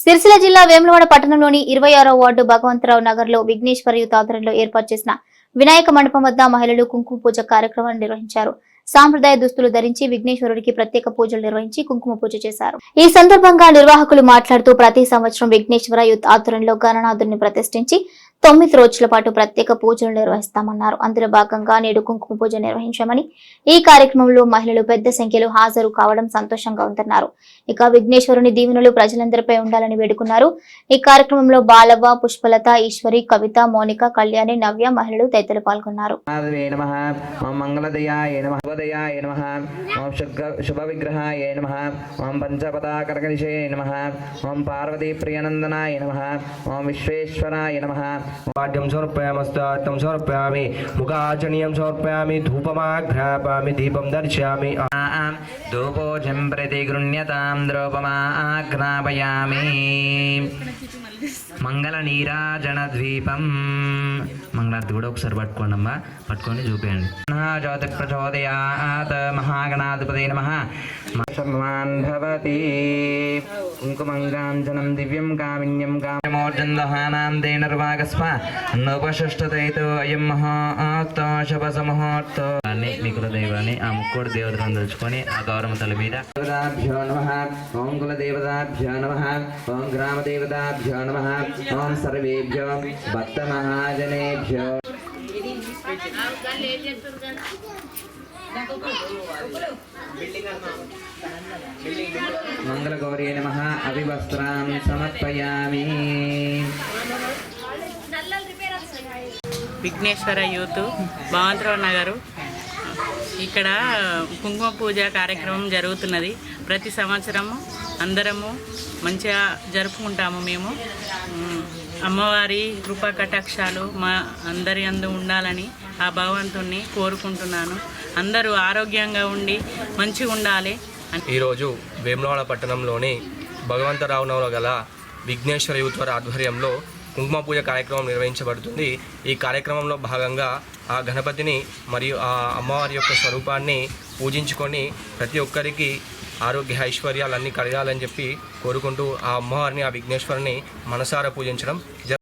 సిరిసిల్ల జిల్లా వేములవాడ పట్టణంలోని ఇరవై ఆరో వార్డు భగవంతరావు నగర్లో విఘ్నేశ్వర యూత్ ఆధ్వర్యంలో ఏర్పాటు చేసిన వినాయక మండపం వద్ద మహిళలు కుంకుమ పూజ కార్యక్రమాన్ని నిర్వహించారు. సాంప్రదాయ దుస్తులు ధరించి విఘ్నేశ్వరుడికి ప్రత్యేక పూజలు నిర్వహించి కుంకుమ పూజ చేశారు. ఈ సందర్భంగా నిర్వాహకులు మాట్లాడుతూ ప్రతి సంవత్సరం విఘ్నేశ్వర యూత్ ఆధ్వర్యంలో గణనాథుని ప్రతిష్ఠించి తొమ్మిది రోజుల పాటు ప్రత్యేక పూజలు నిర్వహిస్తామన్నారు. అందులో భాగంగా నేడు కుంకుమ పూజ నిర్వహించామని ఈ కార్యక్రమంలో మహిళలు పెద్ద సంఖ్యలో హాజరు కావడం సంతోషంగా ఉందన్నారు. ఇక విఘ్నేశ్వరుని దీవెనలు ప్రజలందరిపై ఉండాలని వేడుకున్నారు. ఈ కార్యక్రమంలో బాలవ పుష్పలత ఈశ్వరి కవిత మోనిక కళ్యాణి నవ్య మహిళలు తదితరులు పాల్గొన్నారు. శుభ నమ. ఓం పంచపదాకర్కనిషే నమ. ఓం నమ. ఓం విశ్వేశ్వరాయ నమ. वाद्यं समर्पयामस्तात्तं समर्पयामि मुखाचनीयं समर्पयामि धूपमाघ्रापयामि दीपं दर्शयामि ధూపోజం ప్రతి గృహ్యతాం ద్రౌపమాఘ్రాపయామి మంగళ నీరాజన ద్వీపం మంగళారతి కూడా ఒకసారి పట్టుకోండి అమ్మా పట్టుకొని చూపించండి జ్యోతి ప్రచోదయాత్ మహాగణాధిపతి నమ సర్వాన్ భవతి కుంకుమంగాంజనం దివ్యం కామిన్యం కామోర్జన్ దహానాందే నిర్వాగస్మ నోపషష్టతైతో అయం మహోత్తో శుభ సమహోర్తో అని మీ కులదైవాన్ని ఆ ముక్కోడు దేవతలను తలుచుకొని ఆ గౌరవ తల మీద. దేవతాభ్యో నమ ఓం కుల దేవతాభ్యో నమ ఓం గ్రామ దేవతాభ్యో నమ ఓం సర్వేభ్యో భక్త మహాజనేభ్యో మంగళగౌరీ నమ అభివస్త్రాం సమర్పయామి. విఘ్నేశ్వర యూత్ భగవంతరావు నగరు ఇక్కడ కుంకుమ పూజ కార్యక్రమం జరుగుతున్నది. ప్రతి సంవత్సరము అందరము మంచిగా జరుపుకుంటాము మేము. అమ్మవారి కృపా కటాక్షాలు మా అందరి అందు ఉండాలని ఆ భగవంతుణ్ణి కోరుకుంటున్నాను. అందరూ ఆరోగ్యంగా ఉండి మంచిగా ఉండాలి. ఈరోజు వేములవాడ పట్టణంలోని భగవంతరావు గల విఘ్నేశ్వర యూత్ ఆధ్వర్యంలో కుంకుమ పూజ కార్యక్రమం నిర్వహించబడుతుంది. ఈ కార్యక్రమంలో భాగంగా ఆ గణపతిని మరియు ఆ అమ్మవారి యొక్క స్వరూపాన్ని పూజించుకొని ప్రతి ఒక్కరికి ఆరోగ్య ఐశ్వర్యాలన్నీ కలగాలని చెప్పి కోరుకుంటూ ఆ అమ్మవారిని ఆ విఘ్నేశ్వరుని మనసారా పూజించడం